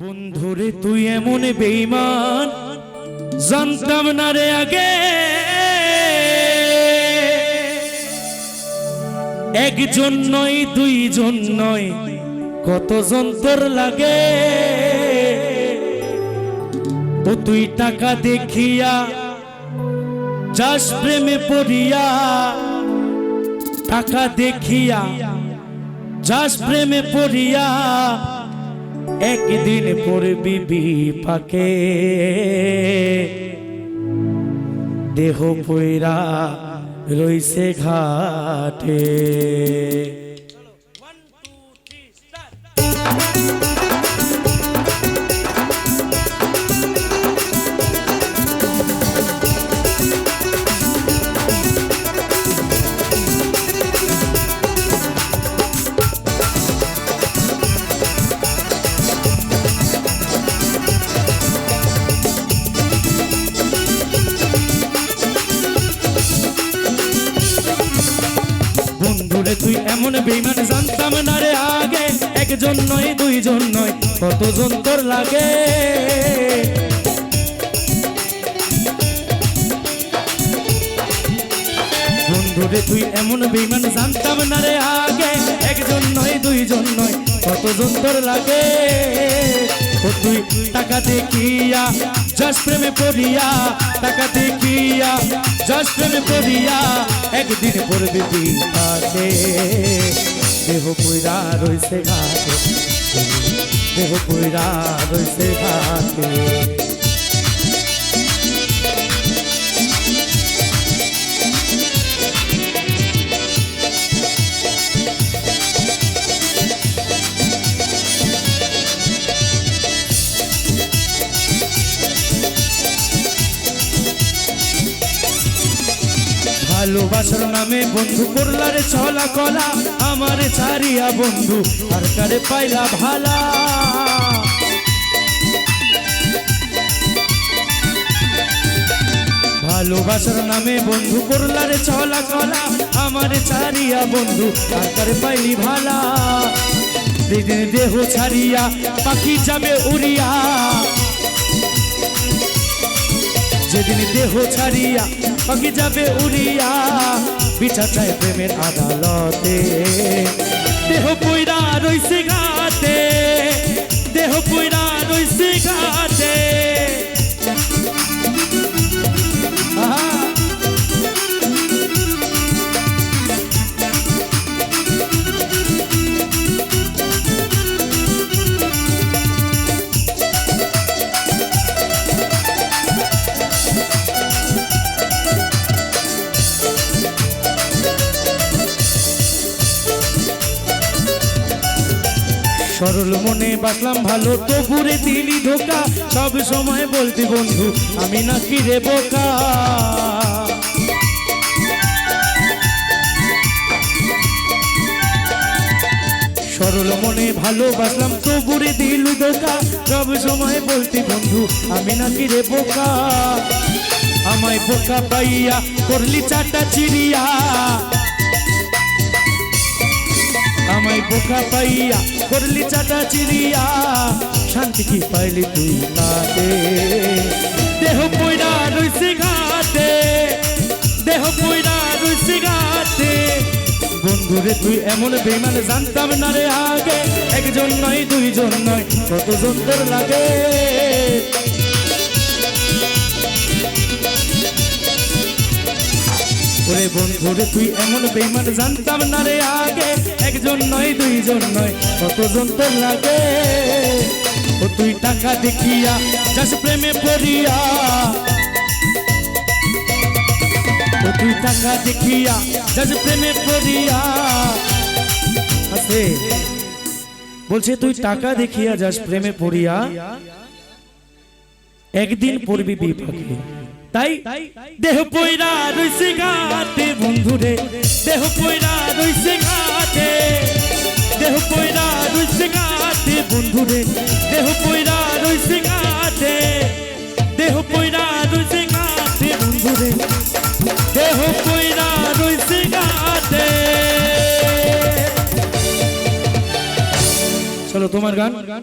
বন্ধুরে, তুই এমন বেইমান জানতাম না রে আগে। একজন নয়, দুইজন নয়, কত যন্তর লাগে। ও তুই টাকা দেখিয়া, যাস প্রেমে পড়িয়া, টাকা দেখিয়া, যাস প্রেমে পড়িয়া একদিন পড়বি বিপাকে দেহ পৈরা রইছে ঘাটে। বন্ধুরে তুই এমন বেইমান জানতাম না রে আগে। একজন নয়, দুইজন নয়, কতজন তোর লাগে? বন্ধুরে তুই এমন বেইমান জানতাম না রে আগে। একজন নয়, দুইজন নয়, কতজন তোর লাগে? ও তুই টাকা দেখিয়া যাস প্রেমে পড়িয়া, টাকা দেখিয়া যাস প্রেমে পড়িয়া একদিন পড়বে বিপাকে দেহ পুইরা রইছে ঘাটে। দেহ পুইরা রয়েছে ঘাটে। ভালোবাসার নামে বন্ধু করলারে ছলা কলা, আমারে ছাড়িয়া বন্ধু আর কারে পাইলা ভালা। ভালোবাসার নামে বন্ধু করলারে ছলা কলা, আমারে ছাড়িয়া বন্ধু আর কারে পাইলি ভালা। দেহ ছাড়িয়া পাখি যাবে উড়িয়া। যেদিন দেহ ছাড়িয়া পাখি যাবে উড়িয়া চায় প্রেমের আদালতে। দেহ পুইরা রইছে গাতে দেহ পইরা সরল মনে বাসলাম ভালো তো পুরে দিলি ধোকা। সব সময় বলতি, বন্ধু, আমি নাকি রে বোকা? সরল মনে ভালোবাসলাম তো পুরে দিলু ধোকা। সব সময় বলতি, বন্ধু, আমি নাকি রে বোকা? আমায় বোকা পাইয়া করলি চাটা চিড়িয়া। আমায় বোকা পাইয়া করলি চাটা চিড়িয়া শান্তি কি পাইলি তুই তাতে? দেহ পয়রা রইছে ঘাটে। দেহ পয়রা রইছে ঘাটে। বন্ধুরে তুই এমন বেমান জানতাম না রে আগে। একজন নয়, দুইজন নয়, কতজন তোর লাগে? ওরে তুই এমন বেইমান জানতাম না রে আগে। একজন নয়, দুইজন নয়, কতজন তোর লাগে? ও তুই টাকা দেখিয়া, যাস প্রেমে পড়িয়া। তুই টাকা দেখিয়া, যাস প্রেমে পড়িয়া। বলছে, তুই টাকা দেখিয়া যাস, প্রেমে পড়িয়া। একদিন পড়বি বিপাকে। তাই দেহ পয়রা রইছে ঘাটে, বন্ধুরে। দেহ পয়রা রইছে ঘাটে। দেহ পয়রা রইছে ঘাটে, বন্ধুরে। দেহ পয়রা রইছে ঘাটে। দেহ পয়রা রইছে ঘাটে, বন্ধুরে। দেহ পয়রা রইছে ঘাটে। চলো তোমার গান।